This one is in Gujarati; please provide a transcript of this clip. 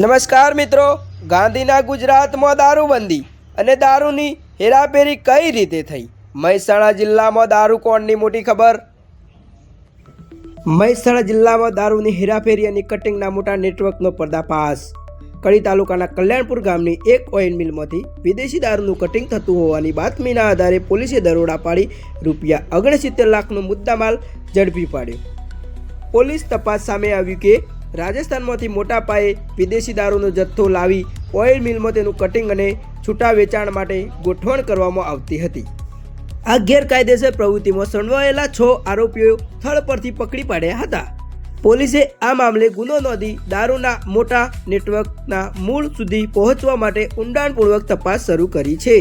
નમસ્કાર મિત્રો, ગાંધીના ગુજરાતમાં દારૂબંધી અને દારૂની હેરાફેરી કઈ રીતે થઈ? મહેસાણા જિલ્લામાં દારૂ કોણની મોટી ખબર? મહેસાણા જિલ્લામાં દારૂની હેરાફેરી અને કટિંગના મોટા નેટવર્કનો પર્દાફાશ. કડી તાલુકાના કલ્યાણપુર ગામની એક ઓઇલ મિલમાંથી વિદેશી દારૂનું કટિંગ થતું હોવાની બાતમીના આધારે પોલીસે દરોડા પાડી રૂપિયા ઓગણસિત્તેર લાખનો મુદ્દામાલ ઝડપી પાડ્યો. પોલીસ તપાસ સામે આવ્યું કે રાજસ્થાનમાંથી મોટા પાયે વિદેશી દારૂનો જથ્થો લાવી ઓઇલ મિલમાં તેનું કટિંગ અને છૂટા વેચાણ માટે ગોઠવણ કરવામાં આવતી હતી. આ ગેરકાયદેસર પ્રવૃત્તિમાં સંડવાયેલા છ આરોપીઓ સ્થળ પરથી પકડી પાડ્યા હતા. પોલીસે આ મામલે ગુનો નોંધી દારૂના મોટા નેટવર્કના મૂળ સુધી પહોંચવા માટે ઊંડાણપૂર્વક તપાસ શરૂ કરી છે.